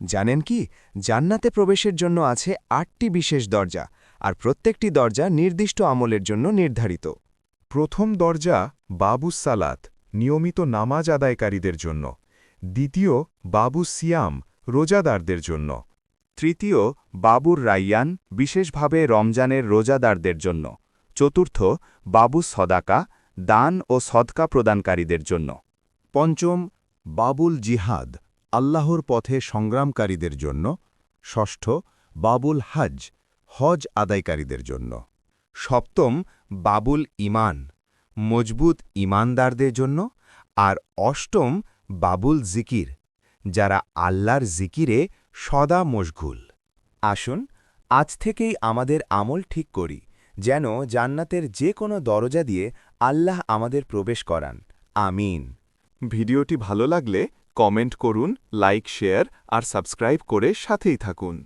জানেন কি, জান্নাতে প্রবেশের জন্য আছে আটটি বিশেষ দরজা আর প্রত্যেকটি দরজা নির্দিষ্ট আমলের জন্য নির্ধারিত। প্রথম দরজা বাবু সালাত, নিয়মিত নামাজ আদায়কারীদের জন্য। দ্বিতীয়, বাবু সিয়াম, রোজাদারদের জন্য। তৃতীয় বাবুর রাইয়ান, বিশেষভাবে রমজানের রোজাদারদের জন্য। চতুর্থ, বাবু সদাকা, দান ও সদকা প্রদানকারীদের জন্য। পঞ্চম, বাবুল জিহাদ আল্লাহর পথে সংগ্রামকারীদের জন্য, ষষ্ঠ, বাবুল হজ হজ আদায়কারীদের জন্য। সপ্তম, বাবুল ইমান মজবুত ইমানদারদের জন্য। আর অষ্টম, বাবুল জিকির, যারা আল্লাহর জিকিরে সদা মশগুল। আসুন, আজ থেকেই আমাদের আমল ঠিক করি, যেন জান্নাতের যে কোনো দরজা দিয়ে আল্লাহ আমাদের প্রবেশ করান। আমিন। ভিডিওটি ভালো লাগলে কমেন্ট করুন লাইক শেয়ার আর সাবস্ক্রাইব করে সাথেই থাকুন।